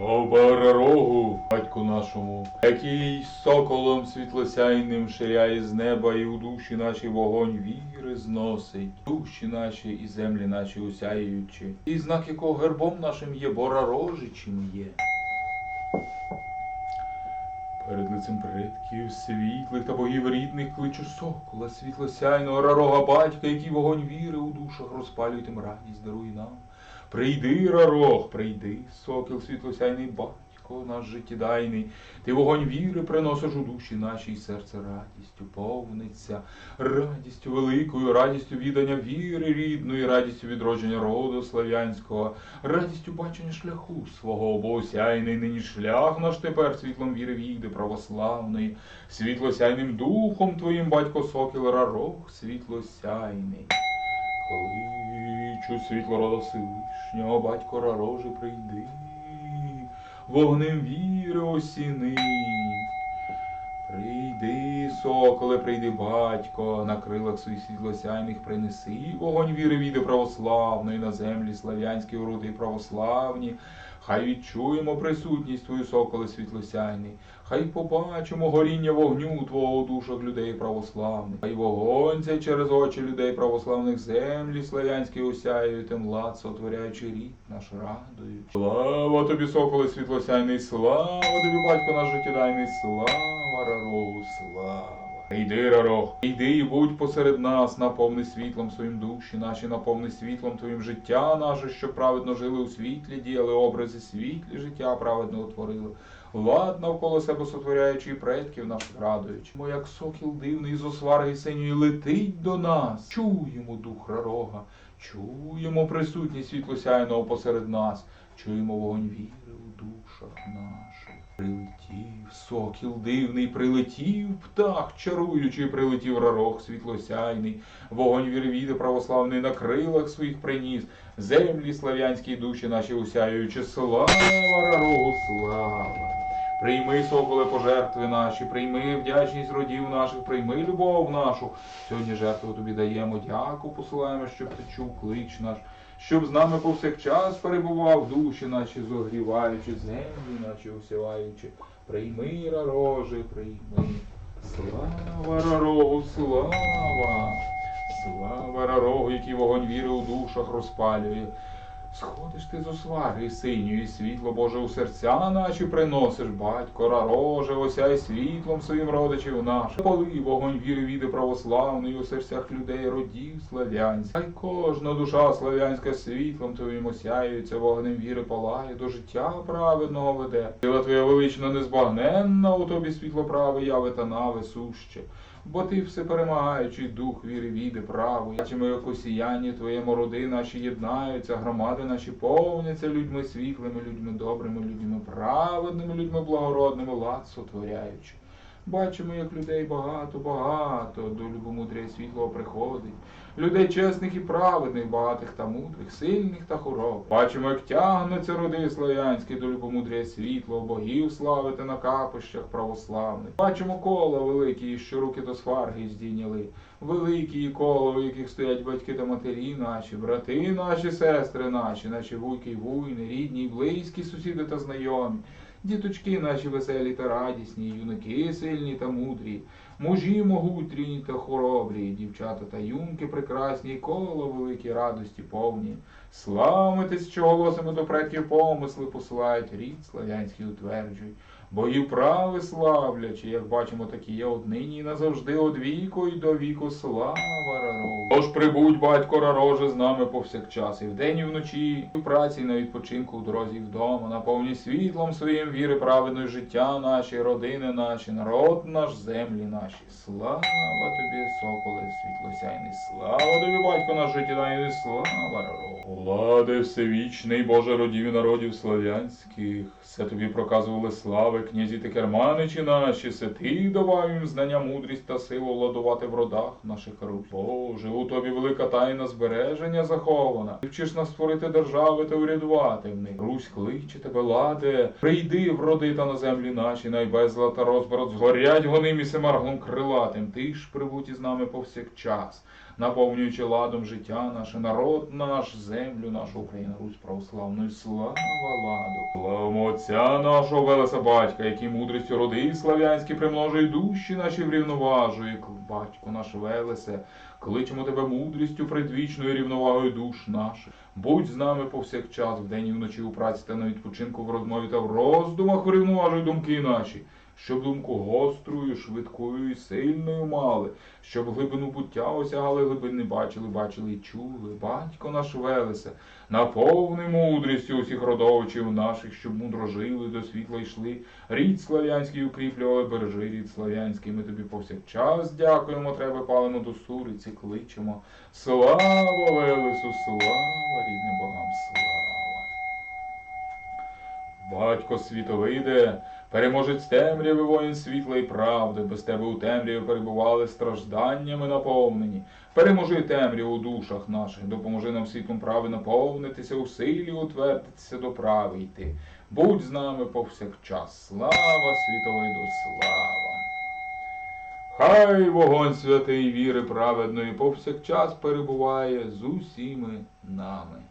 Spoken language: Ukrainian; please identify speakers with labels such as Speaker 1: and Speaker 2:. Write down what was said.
Speaker 1: Обера рогу, батьку нашому, який соколом світлосяйним ширяє з неба і у душі наші вогонь віри зносить, душі наші і землі наші усяючи, і знак якого гербом нашим є бора рожичим є. Перед лицем предків світлих та богів рідних кличу сокола, світлосяйного рарога батька, який вогонь віри у душах розпалює тим радість, даруй нам. Прийди, рарох, прийди, сокіл світлосяйний батько, наш життєдайний, ти вогонь віри приносиш у душі наші, і серце радістю повниться, радістю великою, радістю віддання віри рідної, радістю відродження роду слав'янського, радістю бачення шляху свого, бо осяйний нині шлях наш тепер світлом віри війде православної, світлосяйним духом твоїм, батько сокіл рарох, світлосяйний. Кличу світло рода Всевишнього, батько рарожи прийди, вогнем віри осіни. Прийди, соколе, прийди, батько, на крилах своїх світлосяйних принеси вогонь віри віди православної на землі слав'янські уроди православні. Хай відчуємо присутність твою, соколе світлосяйний, хай побачимо горіння вогню твого у душах людей православних, хай вогонь цей через очі людей православних землі слав'янські осяють, тим лад сотворяючи рід наш радують. Слава тобі, соколе світлосяйний, слава тобі, батько наш життєдайний, слава рарову, слава. Йди, Раро, йди і будь посеред нас, наповни світлом своїм душі наші, наповни світлом твоїм життя наше, що праведно жили у світлі, діяли образи світлі, життя праведно утворили. Лад навколо себе сотворяючи і предків наших радуючи. Мо як сокіл дивний з освари синьої летить до нас. Чуємо дух Рарога, чуємо присутність світлосяйного посеред нас, чуємо вогонь віри у душах наших. Прилетів сокіл дивний, прилетів птах, чаруючий, прилетів рарох світлосяйний, вогонь вірвіди православний на крилах своїх приніс, землі слав'янські душі наші усяючи, слава рарогу, слава! Прийми, соколе, пожертви наші, прийми вдячність родів наших, прийми любов нашу. Сьогодні жертву тобі даємо, дяку посилаємо, щоб ти чув клич наш, щоб з нами повсякчас перебував душі наші, зогріваючи, землі наші усіваючи. Прийми, рароже, прийми. Слава рарогу, слава! Слава рарогу, який вогонь віри у душах розпалює. Сходиш ти з осваги синьої, світло Боже у серця наші приносиш, батько, рароже, осяй світлом своїм родичів наших. Поли вогонь віри віди православної у серцях людей родів слав'янських. Хай кожна душа слав'янська світлом твоїм осяюється, вогнем віри палає, до життя праведного веде. Сила твоя велична незбагненна, у тобі світло праве яви та нави суще. Бо ти все перемагаючий дух віри віди правий. Бачимо, як осіянні твоєму роди наші єднаються, громади наші повняться людьми світлими, людьми добрими, людьми праведними, людьми благородними, лад сотворяючи. Бачимо, як людей багато, багато до любомудря світлого приходить. Людей чесних і праведних, багатих та мудрих, сильних та хоробрих. Бачимо, як тягнуться роди слав'янські до любомудря світлого, богів славити на капищах православних. Бачимо кола великі, що руки до сварги здійняли. Великі кола, у яких стоять батьки та матері наші, брати наші, сестри наші, наші вуйки й вуйни, рідні й близькі, сусіди та знайомі. Діточки наші веселі та радісні, юнаки сильні та мудрі, мужі могутрі та хоробрі, дівчата та юнки прекрасні, коло великі радості повні. Славитись, що голосами до предків помисли посилають, рід слав'янський утверджуй. Богів прави славлячи, як бачимо, такі є однині і назавжди од віку й до віку слава рарогу. Тож прибудь, батько рароже, з нами повсякчас, і вдень, і вночі, і в праці, і на відпочинку в дорозі вдома, наповні світлом своїм віри праведної життя наші, родини наші, народ наш, землі наші. Слава тобі, соколе світлосяйний, слава тобі, батько наш життєдайний, слава рарогу. Влади всевічний, Боже родів народів слав'янських, все тобі проказували слави, князі та керманичі наші, все ти давав їм знання, мудрість та силу владувати в родах наших рук. Боже, у тобі велика тайна збереження захована. Ти вчиш нас створити держави та урядувати в них. Русь кличе тебе, ладе, прийди в роди та на землі наші, найбезла та розброд згорять гоним і семарглом крилатим. Ти ж прибудь із нами повсякчас. наповнюючи ладом життя наше, народ наш, землю нашу Україну, Русь православну. Слава ладу! Славимо Отця нашого Велеса Батька, який мудрістю родив слав'янські примножує душі наші врівноважує. Батько наш Велесе, кличемо тебе мудрістю предвічною рівновагою душ наших. Будь з нами повсякчас, вдень і вночі у праці та на відпочинку в розмові та в роздумах врівноважуй думки наші, щоб думку гострою, швидкою і сильною мали, щоб глибину буття осягали, глибин не бачили, бачили і чули. Батько наш Велесе, наповни мудрістю усіх родовичів наших, щоб мудро жили, до світла йшли. Рід слав'янський укріплювали, бережи рід слав'янський. Ми тобі повсякчас дякуємо, тебе палимо до суриці, кличемо. Слава Велесу, слава рідним богам, слава. Батько світовиде, переможець темряви воїн світла і правди, без тебе у темряві перебували стражданнями наповнені. Переможи темряву у душах наших, допоможи нам світлом прави наповнитися у силі, утвердитися до прави йти. Будь з нами повсякчас. Слава світовиду, слава! Хай вогонь святий віри праведної повсякчас перебуває з усіми нами.